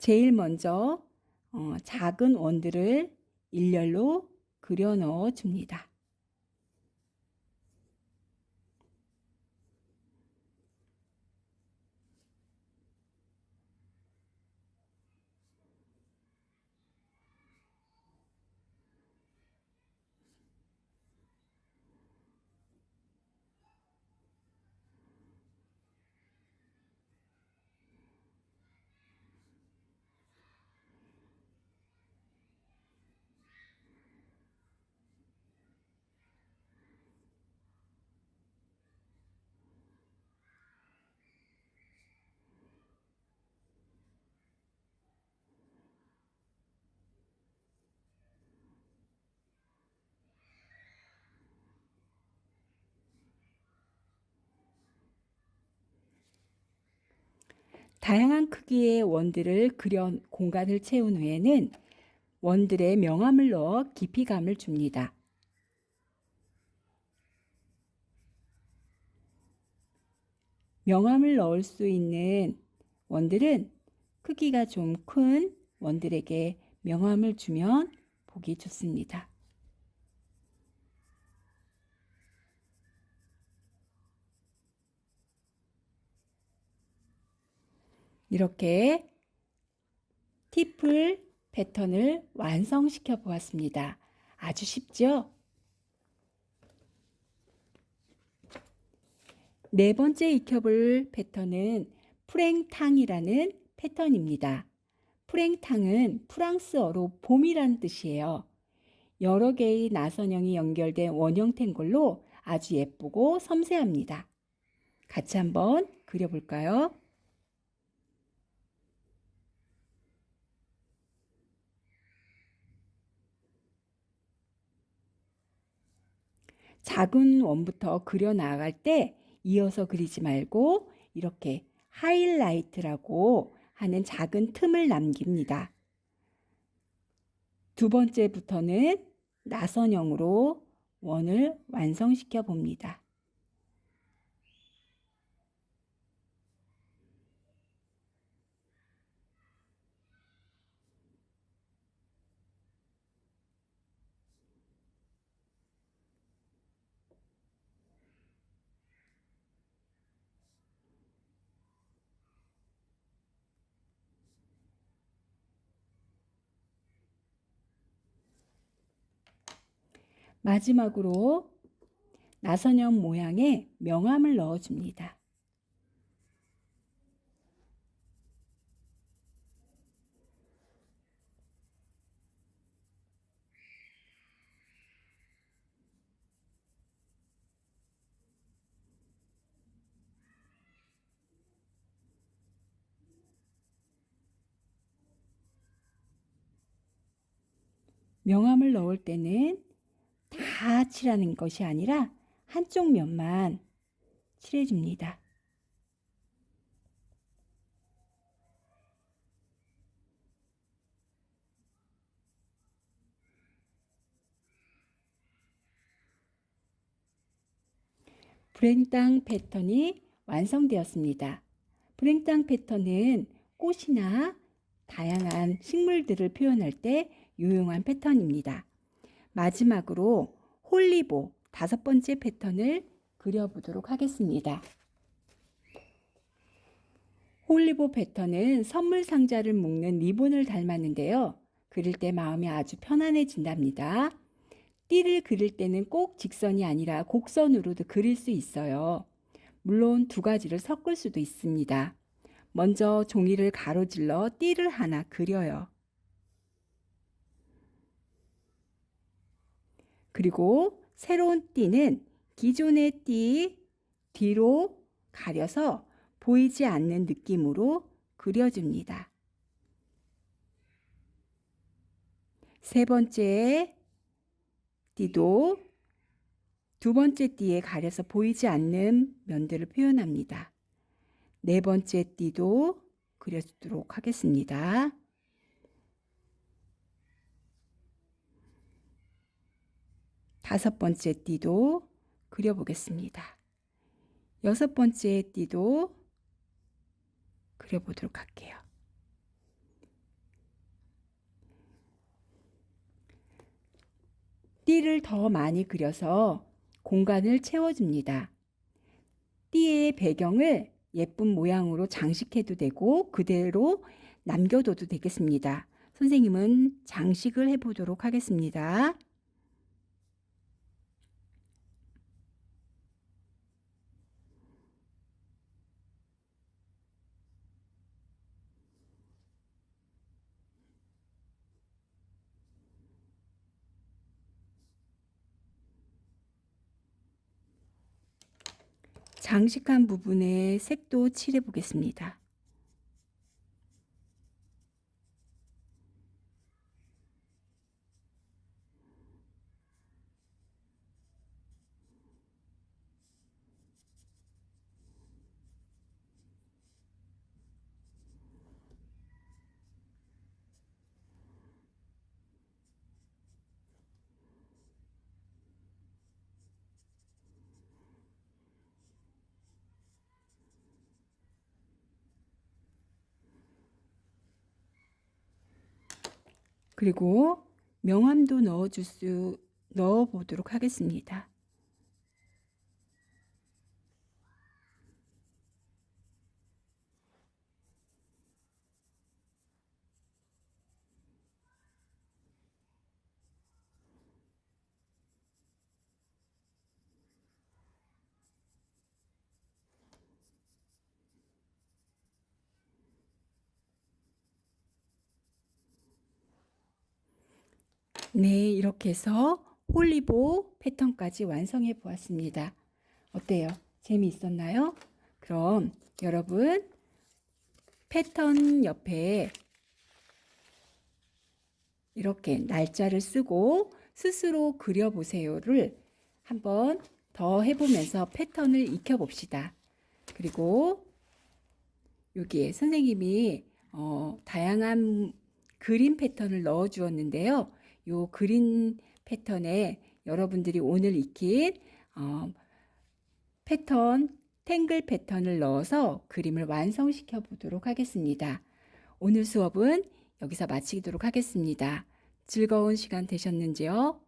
제일 먼저 어, 작은 원들을 일렬로 그려 넣어 줍니다. 다양한 크기의 원들을 그려 공간을 채운 후에는 원들의 명암을 넣어 깊이감을 줍니다. 명암을 넣을 수 있는 원들은 크기가 좀 큰 원들에게 명암을 주면 보기 좋습니다. 이렇게 티플 패턴을 완성시켜 보았습니다. 아주 쉽죠? 네 번째 익혀볼 패턴은 프랭탕이라는 패턴입니다. 프랭탕은 프랑스어로 봄이라는 뜻이에요. 여러 개의 나선형이 연결된 원형 탱글로 아주 예쁘고 섬세합니다. 같이 한번 그려볼까요? 작은 원부터 그려 나갈 때 이어서 그리지 말고 이렇게 하이라이트라고 하는 작은 틈을 남깁니다. 두 번째부터는 나선형으로 원을 완성시켜 봅니다. 마지막으로 나선형 모양의 명암을 넣어줍니다. 명암을 넣을 때는 다 칠하는 것이 아니라 한쪽 면만 칠해줍니다. 브랭땅 패턴이 완성되었습니다. 브랭땅 패턴은 꽃이나 다양한 식물들을 표현할 때 유용한 패턴입니다. 마지막으로 홀리보 다섯 번째 패턴을 그려보도록 하겠습니다. 홀리보 패턴은 선물 상자를 묶는 리본을 닮았는데요. 그릴 때 마음이 아주 편안해진답니다. 띠를 그릴 때는 꼭 직선이 아니라 곡선으로도 그릴 수 있어요. 물론 두 가지를 섞을 수도 있습니다. 먼저 종이를 가로질러 띠를 하나 그려요. 그리고 새로운 띠는 기존의 띠 뒤로 가려서 보이지 않는 느낌으로 그려줍니다. 세 번째 띠도 두 번째 띠에 가려서 보이지 않는 면들을 표현합니다. 네 번째 띠도 그려주도록 하겠습니다. 다섯 번째 띠도 그려보겠습니다. 여섯 번째 띠도 그려보도록 할게요. 띠를 더 많이 그려서 공간을 채워줍니다. 띠의 배경을 예쁜 모양으로 장식해도 되고 그대로 남겨둬도 되겠습니다. 선생님은 장식을 해보도록 하겠습니다. 장식한 부분에 색도 칠해 보겠습니다. 그리고 명암도 넣어줄 수 넣어 보도록 하겠습니다. 네, 이렇게 해서 홀리보 패턴까지 완성해 보았습니다. 어때요? 재미있었나요? 그럼 여러분 패턴 옆에 이렇게 날짜를 쓰고 스스로 그려보세요를 한번 더 해보면서 패턴을 익혀봅시다. 그리고 여기에 선생님이 어, 다양한 그림 패턴을 넣어 주었는데요. 요 그린 패턴에 여러분들이 오늘 익힌 어, 패턴, 탱글 패턴을 넣어서 그림을 완성시켜 보도록 하겠습니다. 오늘 수업은 여기서 마치도록 하겠습니다. 즐거운 시간 되셨는지요?